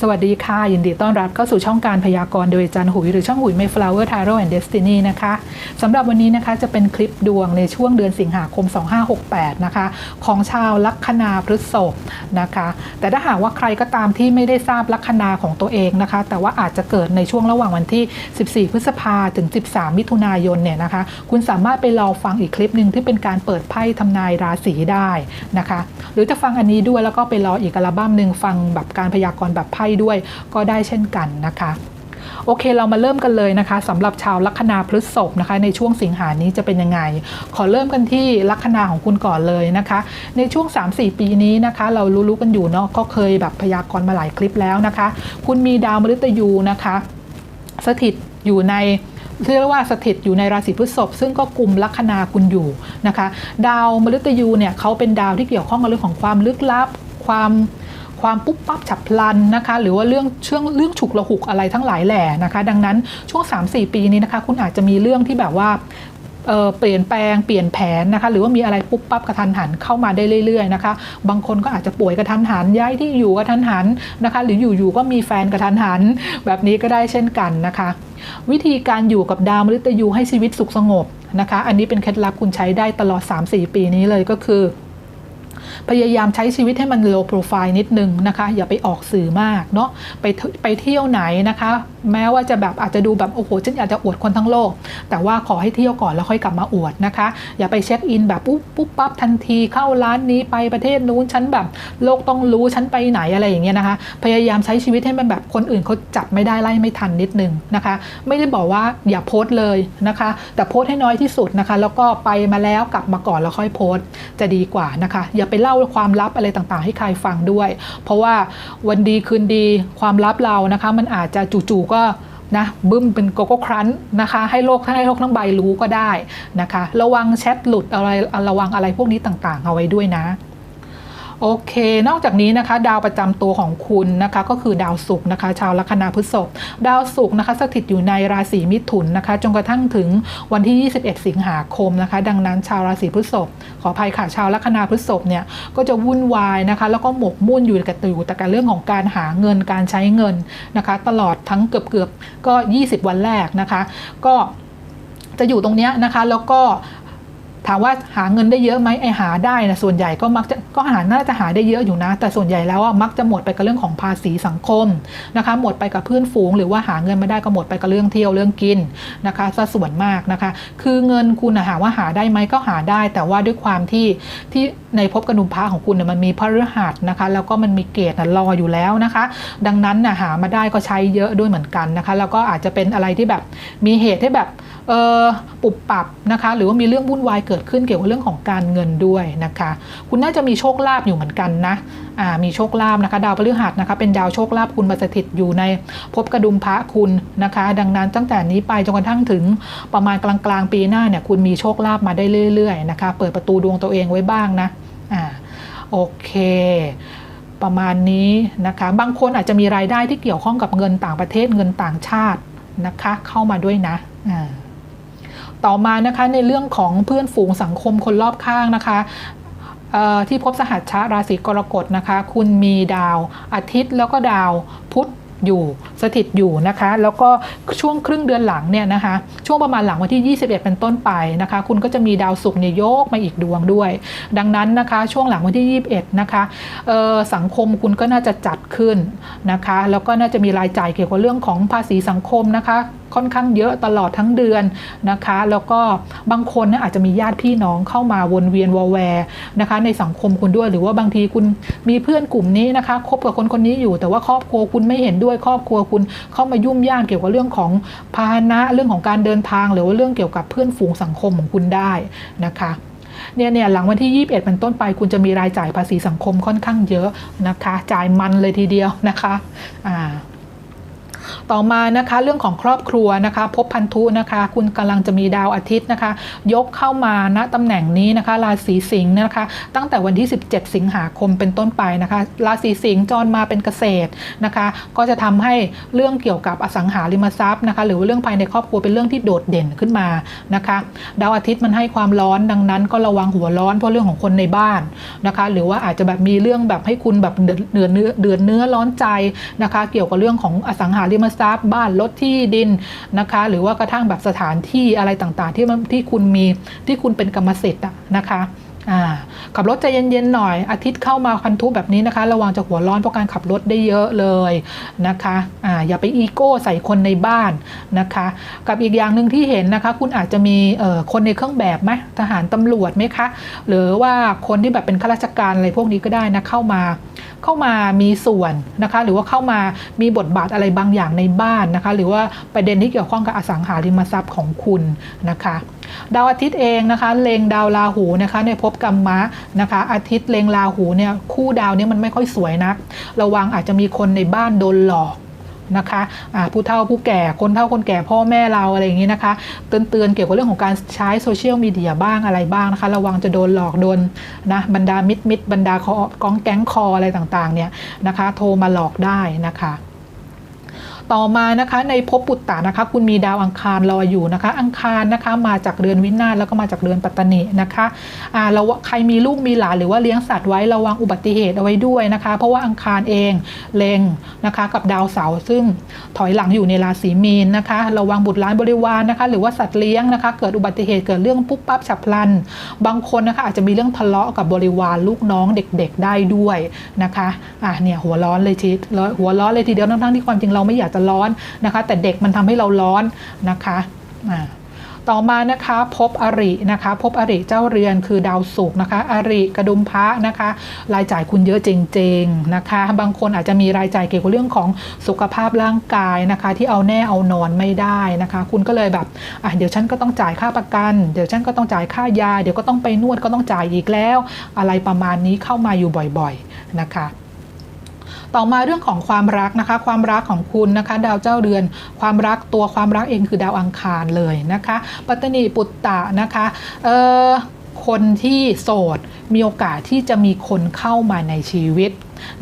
สวัสดีค่ะ ยินดีต้อนรับเข้าสู่ช่องการพยากรณ์โดยจันหุยหรือช่องหุย Mayflower Tarot and Destiny นะคะสำหรับวันนี้นะคะจะเป็นคลิปดวงในช่วงเดือนสิงหาคม 2568 นะคะ ของชาวลัคนาพฤษภนะคะ แต่ถ้าหากว่าใครก็ตามที่ไม่ได้ทราบลัคนาของตัวเองนะคะ แต่ว่าอาจจะเกิดในช่วงระหว่างวันที่ 14 พฤษภาถึง 13 มิถุนายนเนี่ยนะคะ คุณสามารถไปรอฟังอีกคลิปหนึ่งที่เป็นการเปิดไพ่ทำนายราศีได้นะคะ หรือจะฟังอันนี้ด้วยแล้วก็ไปรออีกอัลบั้มหนึ่งฟังแบบการพยากรณ์แบบไพ่ด้วยก็ได้เช่นกันนะคะโอเคเรามาเริ่มกันเลยนะคะสำหรับชาวลัคนาพฤษภนะคะ ในช่วงสิงหานี้จะเป็นยังไง ขอเริ่มกันที่ลัคนาของคุณก่อนเลยนะคะ ในช่วง 3-4 ปีนี้นะคะ เรารู้ๆกันอยู่เนาะก็เคยแบบพยากรณ์มาหลายคลิปแล้วนะคะ คุณมีดาวมฤตยูนะคะ สถิตอยู่ในเรียกว่าสถิตอยู่ในราศีพฤษภซึ่งก็กลุ่มลัคนาคุณอยู่นะคะ ดาวมฤตยูเนี่ยเขาเป็นดาวที่เกี่ยวข้องกับเรื่องของความลึกลับ ความ ความปุ๊บปั๊บฉับพลันนะคะ หรือว่าเรื่องเชื่องเรื่องฉุกละหุกอะไรทั้งหลายแหล่นะคะ ดังนั้นช่วง 3-4 ปีนี้นะคะ คุณอาจจะมีเรื่องที่แบบว่าเเปลี่ยนแปลงเปลี่ยนแผนนะคะหรือว่ามีอะไรปุ๊บปั๊บกระทันหันเข้ามาได้เรื่อยๆนะคะบางคนก็อาจจะป่วยกระทันหันย้ายที่อยู่กระทันหันนะคะ หรืออยู่ๆก็มีแฟนกระทันหัน แบบนี้ก็ได้เช่นกันนะคะ วิธีการอยู่กับดาวมฤตยูให้ชีวิตสุขสงบนะคะ อันนี้เป็นเคล็ดลับคุณใช้ได้ตลอด 3-4 ปีนี้เลยก็คือ พยายามใช้ชีวิตให้มัน low profile นิดนึงนะคะ อย่าไปออกสื่อมากเนาะไปไปเที่ยวไหนนะคะ แม้ว่าจะแบบอาจจะดูแบบโอ้โหฉันอยากจะอวดคนทั้งโลก แต่ว่าขอให้เที่ยวก่อนแล้วค่อยกลับมาอวดนะคะ อย่าไปเช็คอินแบบปุ๊บปุ๊บปั๊บทันทีเข้าร้านนี้ไปประเทศนู้นฉันแบบโลกต้องรู้ฉันไปไหนอะไรอย่างเงี้ยนะคะ พยายามใช้ชีวิตให้มันแบบคนอื่นเขาจับไม่ได้ไล่ไม่ทันนิดนึงนะคะ ไม่ได้บอกว่าอย่าโพสต์เลยนะคะ แต่โพสต์ให้น้อยที่สุดนะคะ แล้วก็ไปมาแล้วกลับมาก่อนแล้วค่อยโพสต์จะดีกว่านะคะ อย่าไปเล่าความลับอะไรต่างๆ ให้ใครฟังด้วย เพราะว่าวันดีคืนดีความลับเรานะคะ มันอาจจะจู่ๆก็นะบึ้มเป็นโกโก้ครันนะคะ ให้โลกให้โลกทั้งใบรู้ก็ได้นะคะ ระวังแชทหลุดอะไรระวังอะไรพวกนี้ต่างๆ เอาไว้ด้วยนะ โอเค นอกจากนี้นะคะ ดาวประจำตัวของคุณนะคะ ก็คือดาวศุกร์นะคะ ชาวลัคนาพฤษภดาวศุกร์นะคะ สถิตอยู่ในราศีมิถุนนะคะจนกระทั่งถึงวันที่ 21 สิงหาคมนะคะ ดังนั้นชาวราศีพฤษภขออภัยค่ะชาวลัคนาพฤษภเนี่ยก็จะวุ่นวายนะคะ แล้วก็หมกมุ่นอยู่กับอยู่แต่การเรื่องของการหาเงินการใช้เงินนะคะ ตลอดทั้งเกือบๆก็ 20 วันแรกนะคะ ก็จะอยู่ตรงนี้นะคะ แล้วก็ ถามว่าหาเงินได้เยอะไหมไอหาได้นะส่วนใหญ่ก็มักจะก็หาน่าจะหาได้เยอะอยู่นะ แต่ส่วนใหญ่แล้วอะมักจะหมดไปกับเรื่องของภาษีสังคมนะคะ หมดไปกับเพื่อนฝูง หรือว่าหาเงินไม่ได้ก็หมดไปกับเรื่องเที่ยวเรื่องกินนะคะซะส่วนมากนะคะ คือเงินคุณหาว่าหาได้ไหมก็หาได้ แต่ว่าด้วยความที่ที่ ในภพกระดุมพระของคุณเนี่ยมันมีพระฤหัสนะคะ แล้วก็มันมีเกตรออยู่แล้วนะคะ ดังนั้นนะหามาได้ก็ใช้เยอะด้วยเหมือนกันนะคะ แล้วก็อาจจะเป็นอะไรที่แบบมีเหตุให้แบบเออปุบปรับนะคะ หรือว่ามีเรื่องวุ่นวายเกิดขึ้นเกี่ยวกับเรื่องของการเงินด้วยนะคะ คุณน่าจะมีโชคลาภอยู่เหมือนกันนะอ่ามีโชคลาภนะคะ ดาวพฤหัสนะคะเป็นดาวโชคลาภคุณมาสถิตอยู่ในภพกระดุมพระคุณนะคะ ดังนั้นตั้งแต่นี้ไปจนกระทั่งถึงประมาณกลางกลางๆปีหน้าเนี่ยคุณมีโชคลาภมาได้เรื่อยๆนะคะ เปิดประตูดวงตัวเองไว้บ้างนะ อ่าโอเค ประมาณนี้นะคะ บางคนอาจจะมีรายได้ที่เกี่ยวข้องกับเงินต่างประเทศเงินต่างชาตินะคะ เข้ามาด้วยนะอ่าต่อมานะคะในเรื่องของเพื่อนฝูงสังคมคนรอบข้างนะคะที่พบสหัสชะราศีกรกฎนะคะ คุณมีดาวอาทิตย์แล้วก็ดาวพุธ อยู่สถิตอยู่นะคะ แล้วก็ช่วงครึ่งเดือนหลังเนี่ยนะคะ ช่วงประมาณหลังวันที่ 21 เป็นต้นไปนะคะ คุณก็จะมีดาวศุกร์เนี่ยโยกมาอีกดวงด้วย ดังนั้นนะคะ ช่วงหลังวันที่ 21 นะคะสังคมคุณก็น่าจะจัดขึ้นนะคะ แล้วก็น่าจะมีรายจ่ายเกี่ยวกับเรื่องของภาษีสังคมนะคะ ค่อนข้างเยอะตลอดทั้งเดือนนะคะ แล้วก็บางคนอาจจะมีญาติพี่น้องเข้ามาวนเวียนวอแวร์นะคะในสังคมคุณด้วยหรือว่าบางทีคุณมีเพื่อนกลุ่มนี้นะคะคบกับคนคนนี้อยู่ แต่ว่าครอบครัวคุณไม่เห็นด้วยครอบครัวคุณเข้ามายุ่มย่ามเกี่ยวกับเรื่องของพาหนะเรื่องของการเดินทาง หรือว่าเรื่องเกี่ยวกับเพื่อนฝูงสังคมของคุณได้นะคะเนี่ยเนี่ยหลังวันที่ 21 เป็นต้นไป คุณจะมีรายจ่ายภาษีสังคมค่อนข้างเยอะนะคะ จ่ายมันเลยทีเดียวนะคะอ่า ต่อมานะคะเรื่องของครอบครัวนะคะ พบพันธุนะคะ คุณกำลังจะมีดาวอาทิตย์นะคะ ยกเข้ามาณตำแหน่งนี้นะคะ ราศีสิงห์นะคะ ตั้งแต่วันที่ 17 สิงหาคมเป็นต้นไปนะคะ ราศีสิงห์จรมาเป็นเกษตรนะคะ ก็จะทำให้เรื่องเกี่ยวกับอสังหาริมทรัพย์นะคะ หรือว่าเรื่องภายในครอบครัวเป็นเรื่องที่โดดเด่นขึ้นมานะคะ ดาวอาทิตย์มันให้ความร้อนดังนั้น ก็ระวังหัวร้อนเพราะเรื่องของคนในบ้านนะคะ หรือว่าอาจจะแบบมีเรื่องแบบให้คุณแบบเดือดเนื้อเดือดเนื้อร้อนใจนะคะ เกี่ยวกับเรื่องของอสังหาริมทรัพย์ บ้านรถที่ดินนะคะ หรือว่ากระทั่งแบบสถานที่อะไรต่างๆ ที่มันที่คุณมีที่คุณเป็นกรรมสิทธิ์อะนะคะ ขับรถใจเย็นๆหน่อย อาทิตย์เข้ามาพันธุแบบนี้นะคะ ระวังจะหัวร้อนเพราะการขับรถได้เยอะเลยนะคะออย่าไปอีโก้ใส่คนในบ้านนะคะ กับอีกอย่างหนึ่งที่เห็นนะคะ คุณอาจจะมีคนในเครื่องแบบไหมทหารตำรวจไหมคะ หรือว่าคนที่แบบเป็นข้าราชการอะไรพวกนี้ก็ได้นะเข้ามาเข้ามามีส่วนนะคะ หรือว่าเข้ามามีบทบาทอะไรบางอย่างในบ้านนะคะ หรือว่าประเด็นที่เกี่ยวข้องกับอสังหาริมทรัพย์ของคุณนะคะ ดาวอาทิตย์เองนะคะเลงดาวราหูนะคะในภพกรรมะนะคะ อาทิตย์เลงราหูเนี่ยคู่ดาวเนี้มันไม่ค่อยสวยนัก ระวังอาจจะมีคนในบ้านโดนหลอกนะคะผู้เฒ่าผู้แก่คนเฒ่าคนแก่พ่อแม่เราอะไรอย่างนี้นะคะ เตือนเตือนๆเกี่ยวกับเรื่องของการใช้โซเชียลมีเดียบ้างอะไรบ้างนะคะ ระวังจะโดนหลอกโดนนะบรรดามิตรมิตรบรรดาคอกองแก๊งคออะไรต่างๆเนี่ยนะคะ โทรมาหลอกได้นะคะ ต่อมานะคะในภพปุตตะนะคะ คุณมีดาวอังคารรออยู่นะคะ อังคารนะคะมาจากเรือนวินาศแล้วก็มาจากเรือนปัตตนินะคะอ่าเราใครมีลูกมีหลานหรือว่าเลี้ยงสัตว์ไว้ระวังอุบัติเหตุเอาไว้ด้วยนะคะ เพราะว่าอังคารเองเลงนะคะกับดาวเสาร์ซึ่งถอยหลังอยู่ในราศีมีนนะคะ ระวังบุตรหลานบริวารนะคะ หรือว่าสัตว์เลี้ยงนะคะ เกิดอุบัติเหตุเกิดเรื่องปุ๊บปั๊บฉับพลัน บางคนนะคะอาจจะมีเรื่องทะเลาะกับบริวารลูกน้องเด็กๆได้ด้วยนะคะอะเนี่ยหัวร้อนเลยทีหัวร้อนเลยทีเดียวทั้งๆที่ความจริงเราไม่อยากจะร้อนนะคะ แต่เด็กมันทำให้เราร้อนนะคะต่อมานะคะพบอรินะคะพบอริเจ้าเรือนคือดาวศุกร์นะคะ อริกระดุมพระนะคะ รายจ่ายคุณเยอะจริงๆนะคะ บางคนอาจจะมีรายจ่ายเกี่ยวกับเรื่องของสุขภาพร่างกายนะคะ ที่เอาแน่เอานอนไม่ได้นะคะ คุณก็เลยแบบอะเดี๋ยวฉันก็ต้องจ่ายค่าประกัน เดี๋ยวฉันก็ต้องจ่ายค่ายา เดี๋ยวก็ต้องไปนวดก็ต้องจ่ายอีกแล้ว อะไรประมาณนี้เข้ามาอยู่บ่อยๆนะคะ ต่อมาเรื่องของความรักนะคะ ความรักของคุณนะคะ ดาวเจ้าเรือน ความรักตัวความรักเองคือดาวอังคารเลยนะคะ ปัตตนีปุตตะนะคะเอ่อคนที่โสดมีโอกาสที่จะมีคนเข้ามาในชีวิต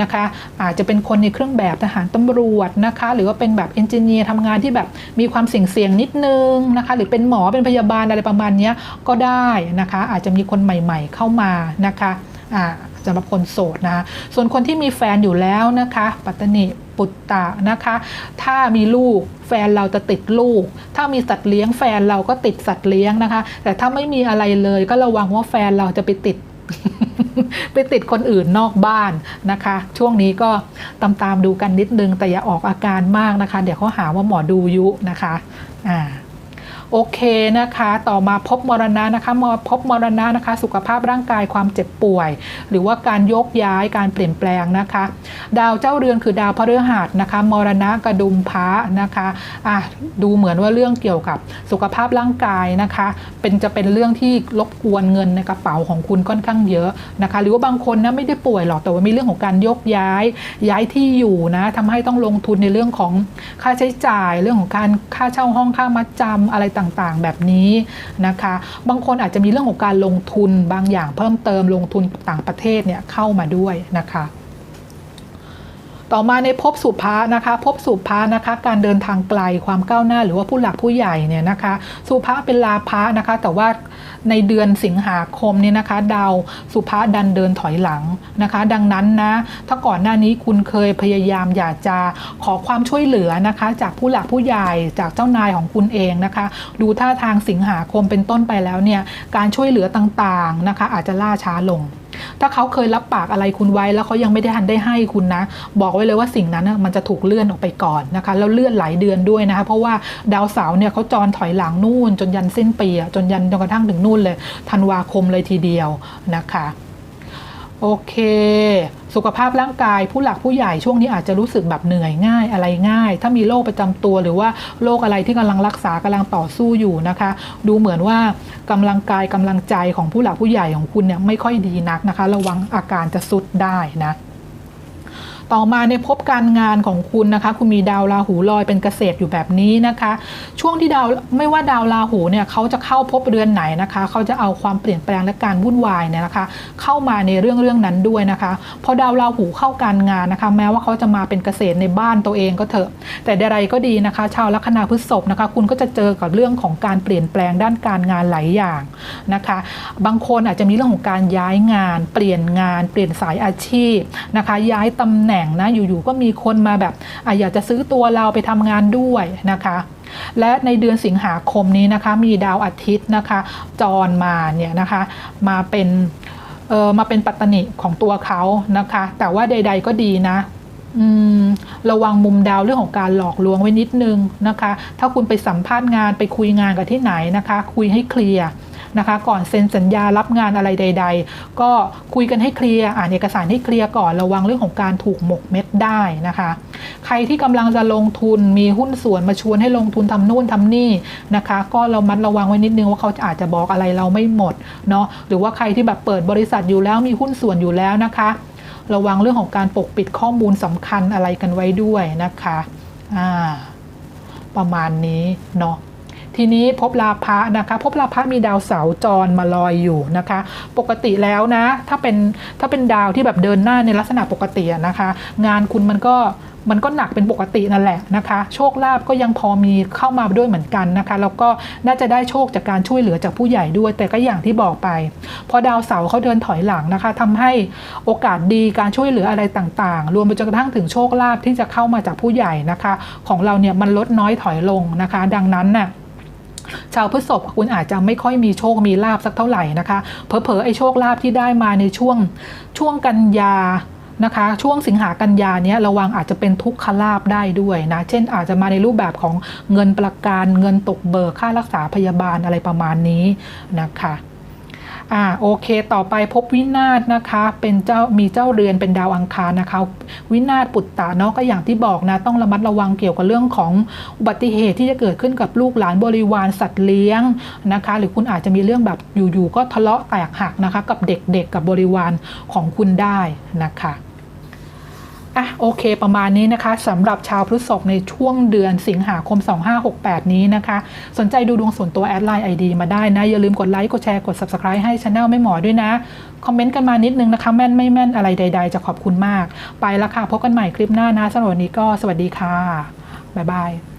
นะคะอาจจะเป็นคนในเครื่องแบบทหารตำรวจนะคะ หรือว่าเป็นแบบเอนจิเนียร์ทำงานที่แบบมีความเสี่ยงเสียงๆนิดนึงนะคะ หรือเป็นหมอเป็นพยาบาลอะไรประมาณนี้ก็ได้นะคะ อาจจะมีคนใหม่ๆเข้ามานะคะอ่า สำหรับคนโสดนะคะส่วนคนที่มีแฟนอยู่แล้วนะคะ ปัตตนิปุตตะนะคะ ถ้ามีลูกแฟนเราจะติดลูก ถ้ามีสัตว์เลี้ยงแฟนเราก็ติดสัตว์เลี้ยงนะคะ แต่ถ้าไม่มีอะไรเลยก็ระวังว่าแฟนเราจะไปติดไปติดคนอื่นนอกบ้านนะคะ ช่วงนี้ก็ตามตามดูกันนิดนึงแต่อย่าออกอาการมากนะคะ เดี๋ยวเขาหาว่าหมอดูยุนะคะ อ่า โอเคนะคะ ต่อมาพบมรณะนะคะมาพบมรณะนะคะ สุขภาพร่างกายความเจ็บป่วย หรือว่าการโยกย้ายการเปลี่ยนแปลงนะคะ ดาวเจ้าเรือนคือดาวพฤหัสนะคะ มรณะกระดุมพระนะคะอะดูเหมือนว่าเรื่องเกี่ยวกับสุขภาพร่างกายนะคะ เป็นจะเป็นเรื่องที่รบกวนเงินในกระเป๋าของคุณค่อนข้างเยอะนะคะ หรือว่าบางคนนะไม่ได้ป่วยหรอกแต่ว่ามีเรื่องของการโยกย้าย ย้ายที่อยู่นะทำให้ต้องลงทุนในเรื่องของค่าใช้จ่าย เรื่องของการค่าเช่าห้องค่ามัดจำอะไรต่างๆ แบบนี้นะคะ บางคนอาจจะมีเรื่องของการลงทุนบางอย่างเพิ่มเติมลงทุนต่างประเทศเนี่ยเข้ามาด้วยนะคะ ต่อมาในภพสุภานะคะภพสุภานะคะการเดินทางไกลความก้าวหน้า หรือว่าผู้หลักผู้ใหญ่เนี่ยนะคะสุภาเป็นลาภะนะคะ แต่ว่าในเดือนสิงหาคมเนี่ยนะคะ ดาวสุภาดันเดินถอยหลังนะคะ ดังนั้นนะถ้าก่อนหน้านี้คุณเคยพยายามอยากจะขอความช่วยเหลือนะคะ จากผู้หลักผู้ใหญ่จากเจ้านายของคุณเองนะคะ ดูท่าทางสิงหาคมเป็นต้นไปแล้วเนี่ยการช่วยเหลือต่างๆนะคะ อาจจะล่าช้าลง ถ้าเขาเคยรับปากอะไรคุณไว้ แล้วเขายังไม่ได้ทันได้ให้คุณนะ บอกไว้เลยว่าสิ่งนั้นมันจะถูกเลื่อนออกไปก่อนนะคะแล้วเลื่อนหลายเดือนด้วยนะคะเพราะว่าดาวเสาร์เนี่ยเขาจรถอยหลังนู่น จนยันสิ้นปีอะจนยันจนกระทั่งถึงนู่นเลยธันวาคมเลยทีเดียวนะคะ โอเค สุขภาพร่างกายผู้หลักผู้ใหญ่ช่วงนี้อาจจะรู้สึกแบบเหนื่อยง่ายอะไรง่าย ถ้ามีโรคประจำตัวหรือว่าโรคอะไรที่กำลังรักษากำลังต่อสู้อยู่นะคะ ดูเหมือนว่ากำลังกายกำลังใจของผู้หลักผู้ใหญ่ของคุณเนี่ยไม่ค่อยดีนักนะคะ ระวังอาการจะสุดได้นะ ต่อมาในภพการงานของคุณนะคะ คุณมีดาวราหูลอยเป็นเกษตรอยู่แบบนี้นะคะ ช่วงที่ดาวไม่ว่าดาวราหูเนี่ยเขาจะเข้าภพเรือนไหนนะคะ เขาจะเอาความเปลี่ยนแปลงและการวุ่นวายเนี่ยนะคะ เข้ามาในเรื่องเรื่องนั้นด้วยนะคะ พอดาวราหูเข้าการงานนะคะ แม้ว่าเขาจะมาเป็นเกษตรในบ้านตัวเองก็เถอะ แต่ใดๆก็ดีนะคะ ชาวลัคนาพฤษภนะคะ คุณก็จะเจอกับเรื่องของการเปลี่ยนแปลงด้านการงานหลายอย่างนะคะ บางคนอาจจะมีเรื่องของการย้ายงาน เปลี่ยนงาน เปลี่ยนสายอาชีพนะคะ ย้ายตำแหน่งนะอยู่ๆก็มีคนมาแบบออยากจะซื้อตัวเราไปทำงานด้วยนะคะและในเดือนสิงหาคมนี้นะคะมีดาวอาทิตย์นะคะ จรมาเนี่ยนะคะมาเป็นเออมาเป็นปัตตนิของตัวเขานะคะ แต่ว่าใด ๆก็ดีนะระวังมุมดาวเรื่องของการหลอกลวงไว้นิดนึงนะคะ ถ้าคุณไปสัมภาษณ์งานไปคุยงานกับที่ไหนนะคะ คุยให้เคลียร์ นะคะ ก่อนเซ็นสัญญารับงานอะไรใด ๆ ก็คุยกันให้เคลียร์อ่านเอกสารให้เคลียร์ก่อนระวังเรื่องของการถูกหมกเม็ดได้นะคะ ใครที่กำลังจะลงทุนมีหุ้นส่วนมาชวนให้ลงทุนทำนู่นทำนี่นะคะ ก็เรามัดระวังไว้นิดนึงว่าเขาอาจจะบอกอะไรเราไม่หมดเนาะหรือว่าใครที่แบบเปิดบริษัทอยู่แล้วมีหุ้นส่วนอยู่แล้วนะคะ ระวังเรื่องของการปกปิดข้อมูลสำคัญอะไรกันไว้ด้วยนะคะอ่าประมาณนี้เนาะ ทีนี้พบลาภะนะคะพบลาภะมีดาวเสาจรมาลอยอยู่นะคะ ปกติแล้วนะ ถ้าเป็นถ้าเป็นดาวที่แบบเดินหน้าในลักษณะปกตินะคะ งานคุณมันก็มันก็หนักเป็นปกตินั่นแหละนะคะ โชคลาภก็ยังพอมีเข้ามาด้วยเหมือนกันนะคะ แล้วก็น่าจะได้โชคจากการช่วยเหลือจากผู้ใหญ่ด้วย แต่ก็อย่างที่บอกไป พอดาวเสาร์เขาเดินถอยหลังนะคะทำให้โอกาสดีการช่วยเหลืออะไรต่างๆ รวมไปจนกระทั่งถึงโชคลาภที่จะเข้ามาจากผู้ใหญ่นะคะ ของเราเนี่ยมันลดน้อยถอยลงนะคะ ดังนั้นน่ะ ชาวพฤษภคุณอาจจะไม่ค่อยมีโชคมีลาบสักเท่าไหร่นะคะเผลอๆไอ้โชคลาบที่ได้มาในช่วงช่วงกันยานะคะช่วงสิงหากันยาเนี้ยระวังอาจจะเป็นทุกขลาบได้ด้วยนะ เช่นอาจจะมาในรูปแบบของเงินประกันเงินตกเบิกค่ารักษาพยาบาลอะไรประมาณนี้นะคะ อ่าโอเค ต่อไปพบวินาศนะคะ เป็นเจ้ามีเจ้าเรือนเป็นดาวอังคารนะคะ วินาศปุตตะเนาะก็อย่างที่บอกนะ ต้องระมัดระวังเกี่ยวกับเรื่องของอุบัติเหตุที่จะเกิดขึ้นกับลูกหลานบริวารสัตว์เลี้ยงนะคะ หรือคุณอาจจะมีเรื่องแบบอยู่ๆก็ทะเลาะแตกหักนะคะ กับเด็กๆกับบริวารของคุณได้นะคะ อะโอเคประมาณนี้นะคะสำหรับชาวพฤษภในช่วงเดือนสิงหาคม 2568 นี้นะคะ สนใจดูดวงส่วนตัวแอดไลน์ ID มาได้นะ อย่าลืมกดไลค์กดแชร์กด Subscribe ให้ช anel ไม่หมอด้วยนะ คอมเมนต์กันมานิดนึงนะคะ แม่นไม่แม่นอะไรใด ๆ จะขอบคุณมาก ไปแล้วค่ะ พบกันใหม่คลิปหน้านะสำหรับวันนี้ก็สวัสดีค่ะ บ๊ายบาย